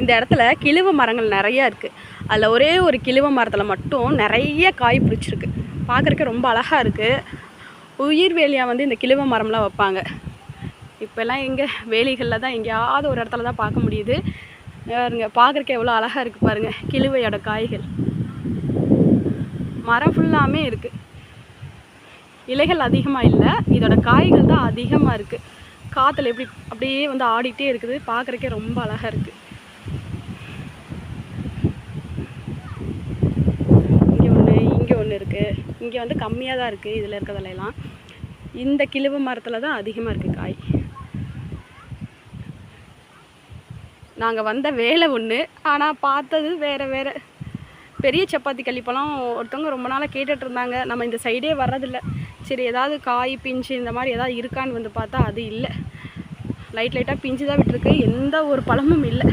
இந்த இடத்துல கிழுவ மரங்கள் நிறையா இருக்குது அதில் ஒரே ஒரு கிழுவ மரத்தில் மட்டும் நிறைய காய் பிடிச்சிருக்கு. பார்க்குறக்கு ரொம்ப அழகாக இருக்குது உயிர் வேலியாக வந்து இந்த கிழுவ மரம்லாம் வைப்பாங்க. இப்போல்லாம் எங்கே வேலிகளில் தான் எங்கேயாவது ஒரு இடத்துல தான் பார்க்க முடியுது. பாருங்க பார்க்குறக்கு எவ்வளோ அழகாக இருக்குது பாருங்கள் கிழுவையோட காய்கள். மரம் ஃபுல்லாமே இருக்குது இலைகள் அதிகமாக இல்லை இதோட காய்கள் தான் அதிகமாக இருக்குது காற்றுல எப்படி அப்படியே வந்து ஆடிட்டே இருக்குது பார்க்குறக்கே ரொம்ப அழகாக இருக்குது இங்கே ஒன்று இங்கே ஒன்று இருக்குது இங்கே வந்து கம்மியாக தான் இருக்குது இதில் இருக்கிறதுலாம் இந்த கிழுவு மரத்தில் தான் அதிகமாக இருக்குது காய். நாங்கள் வந்த வேலை ஒன்று ஆனால் பார்த்தது வேறு வேறு. பெரிய சப்பாத்தி கள்ளிப்பழம் ஒருத்தவங்க ரொம்ப நாளாக கேட்டுட்டு இருந்தாங்க. நம்ம இந்த சைடே வர்றதில்ல. சரி ஏதாவது காய் பிஞ்சு இந்த மாதிரி ஏதாவது இருக்கான்னு வந்து பார்த்தா அது இல்லை. லைட் லைட்டாக பிஞ்சு தான் விட்டுருக்கு. எந்த ஒரு பழமும் இல்லை.